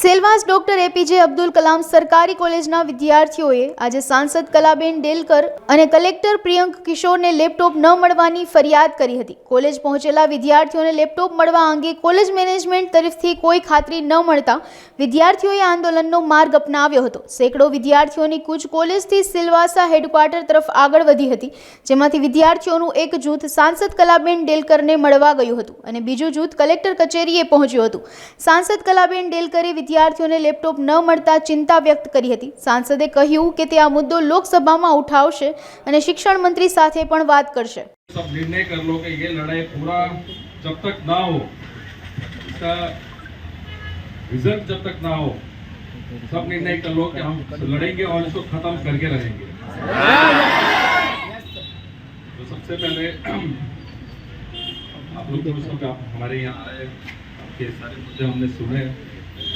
Silvassa doctor A P J Abdul Kalam સરકારી કોલેજના વિદ્યાર્થીઓએ આજે સાંસદ કલાબેન ડેલકર અને કલેક્ટર પ્રિયંક કિશોરને લેપટોપ ન મળવાની ફરિયાદ કરી હતી. કોલેજ પહોંચેલા વિદ્યાર્થીઓને લેપટોપ મળવા અંગે કોલેજ મેનેજમેન્ટ તરફથી કોઈ ખાતરી ન મળતા વિદ્યાર્થીઓએ આંદોલનનો માર્ગ અપનાવ્યો હતો. સેંકડો વિદ્યાર્થીઓની કૂચ કોલેજથી સિલવાસા હેડક્વાર્ટર તરફ આગળ વધી હતી, જેમાંથી વિદ્યાર્થીઓનું એક જૂથ સાંસદ કલાબેન ડેલકરને મળવા ગયું હતું અને બીજું જૂથ કલેક્ટર કચેરીએ પહોંચ્યું હતું. સાંસદ કલાબેન ડેલકરે વિદ્યાર્થીઓને લેપટોપ ન મળતા ચિંતા વ્યક્ત કરી હતી સાંસદે કહ્યું કે તે આ મુદ્દો લોકસભામાં ઉઠાવશે અને શિક્ષણ મંત્રી સાથે પણ વાત કરશે सब निर्णय कर लो कि ये लड़ाई पूरा जब तक ना हो इसका रिजल्ट जब तक ना हो सब निर्णय कर लो कि हम लड़ेंगे और इसको खत्म करके रहेंगे तो सबसे पहले आप लोग तो सब आप हमारे यहाँ आए आपके सारे मुद्दे हमने सुने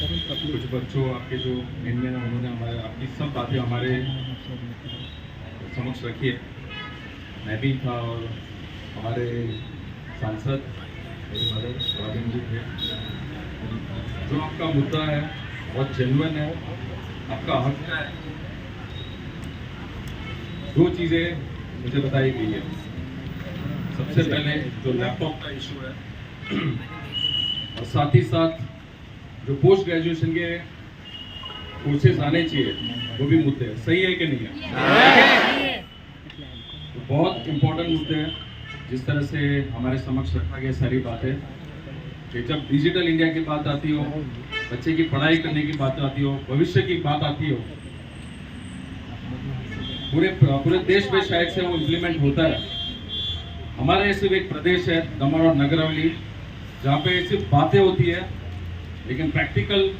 कुछ बच्चों, आपके जो मेन मेन है, उन्होंने हमारे, आपकी सब बातें हमारे समक्ष रखी है। मैं भी था और हमारे सांसद राजन जी थे। जो आपका मुद्दा है, बहुत जेन्युइन है, आपका हक है। दो चीज़ें मुझे बताई गई है। सबसे पहले जो लैपटॉप का इशू है, और साथ ही साथ जो पोस्ट ग्रेजुएशन के कोर्सेज आने चाहिए वो भी मुद्दे हैं। सही है कि नहीं है? तो बहुत इम्पोर्टेंट मुद्दे हैं जिस तरह से हमारे समक्ष रखा गया सारी बातें। कि जब डिजिटल इंडिया की बात आती हो बच्चे की पढ़ाई करने की बात आती हो भविष्य की बात आती हो पूरे पूरे देश में शायद से वो इम्प्लीमेंट होता है। हमारे सिर्फ़ एक प्रदेश है दमन और नगर हवेली जहाँ पे सिर्फ़ बातें होती है लेकिन प्रैक्टिकल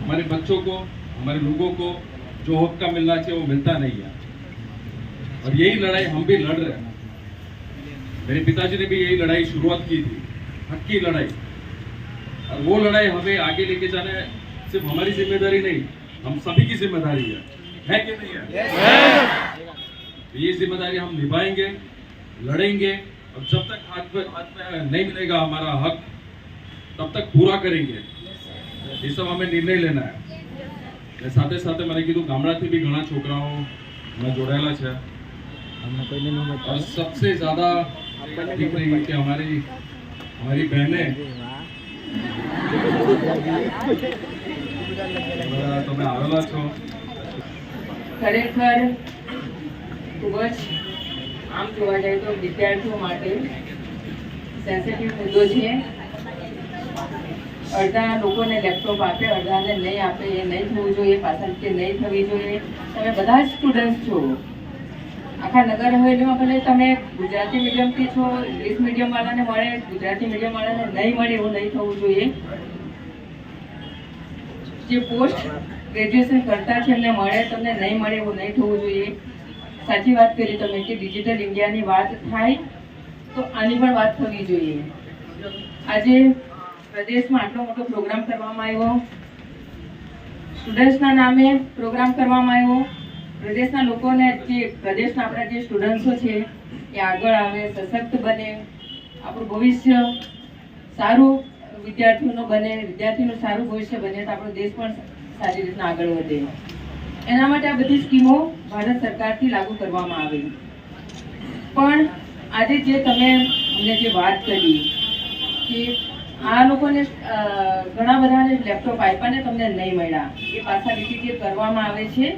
हमारे बच्चों को, हमारे लोगों को जो हक का मिलना चाहिए वो मिलता नहीं है। और यही लड़ाई हम भी लड़ रहे हैं। मेरे पिताजी ने भी यही लड़ाई शुरुआत की थी हक की लड़ाई। और वो लड़ाई हमें आगे लेके जाना है, सिर्फ़ हमारी ज़िम्मेदारी नहीं, हम सभी की ज़िम्मेदारी है। है कि नहीं है? तो ये ज़िम्मेदारी हम निभाएँगे, लड़ेंगे, और जब तक हाथ पे हाथ में नहीं मिलेगा हमारा हक तब तक पूरा करेंगे એ सब અમે નિર્ણય લેના है અને સાથે સાથે મને કીધું ગામડાથી બી ઘણા છોકરાઓ અમે જોડાયેલા છે और सबसे ज्यादा दिख रही कि हमारी हमारी बहनें બધા તમે આવેલા છો ખરેખર ખૂબ જ આમ જોવા જાય તો વિદ્યાર્થીઓ માટે સેન્સિટિવ મુદ્દો છે અડધા લોકોને લેપટોપ આપે, અડધાને નહીં આપે, એ નહીં થવું જોઈએ પાછળથી નહીં થવી જોઈએ. તમે બધા જ છો. આખા નગર હવેલીમાં ભલે તમે ગુજરાતી મીડિયમથી છો ઇંગ્લિશ મીડિયમવાળાને મળે, ગુજરાતી મીડિયમવાળાને નહીં મળે એવું નહીં થવું જોઈએ. જે પોસ્ટ ગ્રેજ્યુએશન કરતા છે એમને મળે, તમને નહીં મળે એવું નહીં થવું જોઈએ. સાચી વાત કરી તમે કે ડિજિટલ ઇન્ડિયાની વાત થાય તો આની પણ વાત થવી જોઈએ. આજે પ્રદેશમાં આટલો મોટો પ્રોગ્રામ કરવામાં આવ્યો. સ્ટુડન્ટ્સના નામે પ્રોગ્રામ કરવામાં આવ્યો. પ્રદેશના લોકોને જે, પ્રદેશના આપણા જે સ્ટુડન્ટ્સો છે, એ આગળ આવે, સશક્ત બને, આપણું ભવિષ્ય સારું વિદ્યાર્થીઓનું બને વિદ્યાર્થીનું સારું ભવિષ્ય બને, તો આપણો દેશ પણ સારી રીતના આગળ વધે. એના માટે આ બધી સ્કીમો ભારત સરકારથી લાગુ કરવામાં આવી. પણ આજે જે તમે અમને જે વાત કરી, કે આ લોકોને ઘણા બધાને લેપટોપ આપ્યા ને તમને નહીં મળ્યા. એ પાછા રીતે જે કરવામાં આવે છે.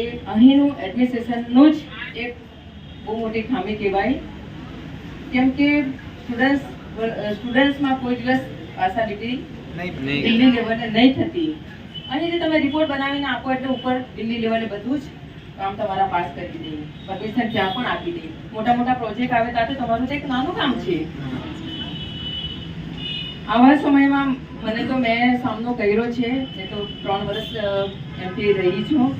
એ અહીંનું એડમિનિસ્ટ્રેશનનું જ એક બહુ મોટી ખામી કહેવાય. કેમ કે સ્ટુડન્ટ્સ સ્ટુડન્ટ્સમાં કોઈ દિવસ પાસાલિટી દિલ્હી લેવલે નહીં. થતી. અહીં જે તમે રિપોર્ટ બનાવીને આપો એટલે ઉપર દિલ્હી લેવલે બધું જ કામ તમારા પાસ કરી દે. પરમિશન ત્યાં પણ આપી દે. મોટા મોટા પ્રોજેક્ટ આવે તો તમારું તો એક નાનું કામ છે. આવા સમયમાં મને તો મેં સામનો કર્યો છે. મેં તો ત્રણ વર્ષ એમપી રહી છું.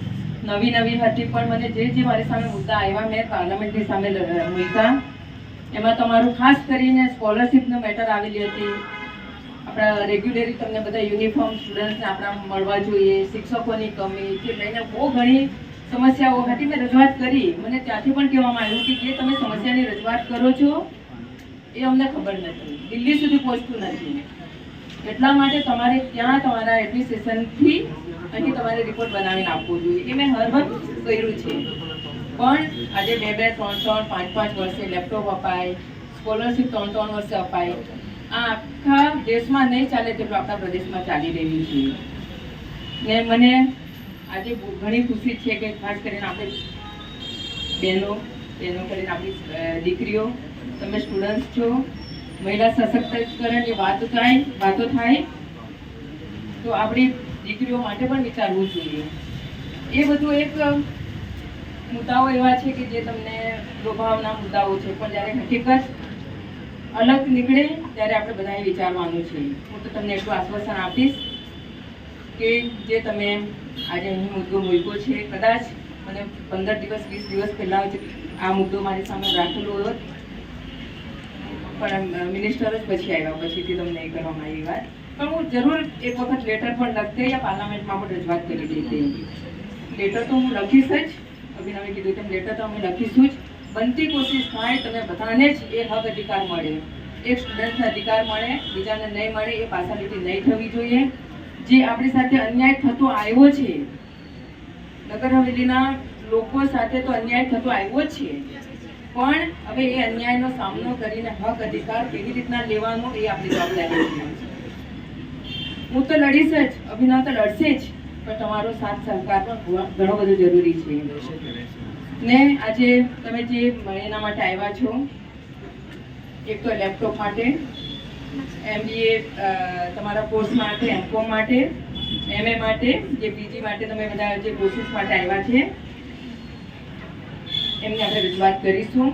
નવી નવી હતી પણ મને જે જે મારી સામે મુદ્દા આવ્યા, મેં પાર્લામેન્ટની સામે મૂક્યા. એમાં તમારું ખાસ કરીને સ્કોલરશીપનું મેટર આવેલી હતી. આપણા રેગ્યુલરી તમને બધા યુનિફોર્મ સ્ટુડન્ટને આપણા મળવા જોઈએ, શિક્ષકોની કમી, કે લઈને બહુ ઘણી સમસ્યાઓ હતી. મેં રજૂઆત કરી. મને ત્યાંથી પણ કહેવામાં આવ્યું કે જે તમે સમસ્યાની રજૂઆત કરો છો એ અમને ખબર નથી. દિલ્હી સુધી પહોંચતું નથી. એટલા માટે તમારે ત્યાં તમારા એડમિનિસ્ટ્રેશનથી અહીં તમારે રિપોર્ટ બનાવીને આપવો જોઈએ. એ મેં હર વખત કર્યું છે. પણ આજે બે બે, ત્રણ ત્રણ, પાંચ પાંચ વર્ષે લેપટોપ અપાય, સ્કોલરશિપ ત્રણ ત્રણ વર્ષે અપાય. આ આખા દેશમાં નહીં ચાલે તેટલું આપણા પ્રદેશમાં ચાલી રહ્યું છે. ને મને આજે ઘણી ખુશી છે કે ખાસ કરીને આપણે બહેનો બહેનો કરીને આપણી દીકરીઓ તમે સ્ટુડન્ટ્સ છો, મહિલા સશક્તિકરણની વાત થાય, વાતો થાય, તો આપણી દીકરીઓ માટે પણ વિચારવું જોઈએ. એ બધું એક મુદ્દાઓ એવા છે કે જે તમને લોભાવના મુદ્દાઓ છે. પણ જ્યારે હકીકત અલગ નીકળે, ત્યારે આપણે બધાએ વિચારવાનું છે. હું તો તમને એટલું આશ્વાસન આપીશ કે જે તમે આજે અહીં મુદ્દો મૂક્યો છે, કદાચ મને પંદર દિવસ, વીસ દિવસ પહેલાં આ મુદ્દો મારી સામે રાખેલો હોત. પણ મિનિસ્ટર જ પછી આવ્યા, પછીથી તમને એ કરવામાં આવી વાત. પણ હું જરૂર એક વખત લેટર પણ લખતી યા પાર્લામેન્ટમાં પણ રજૂઆત કરી હતી. લેટર તો હું લખીશ જ. અભિનવે કીધું તેમ લેટર તો અમે લખીશું જ. બનતી કોશિશ થાય, તમે બધાને જ એ હક અધિકાર મળે. એક સ્ટુડન્ટને અધિકાર મળે, બીજાને નહીં મળે, એ પાસાલીટી નહીં થવી જોઈએ. જે આપણી સાથે અન્યાય થતો આવ્યો છે નગર હવેલીના લોકો સાથે તો અન્યાય થતો આવ્યો જ છે. પણ હવે એ અન્યાયનો સામનો કરીને હક અધિકાર કેવી રીતના લેવાનો એ આપણી જવાબદારી હું તો લડીશ જ, અભિનવ તો લડશે જ, પણ તમારો સાથ સહકાર પણ ઘણો બધો જરૂરી છે. ને આજે તમે જે એના માટે આવ્યા છો, એક તો લેપટોપ માટે, એમબીએ તમારા કોર્સ માટે એમકોમ માટે, એમએ માટે, જે પીજી માટે તમે બધા જે કોર્સિસ માટે આવ્યા છે એમની આપણે રજૂઆત કરીશું.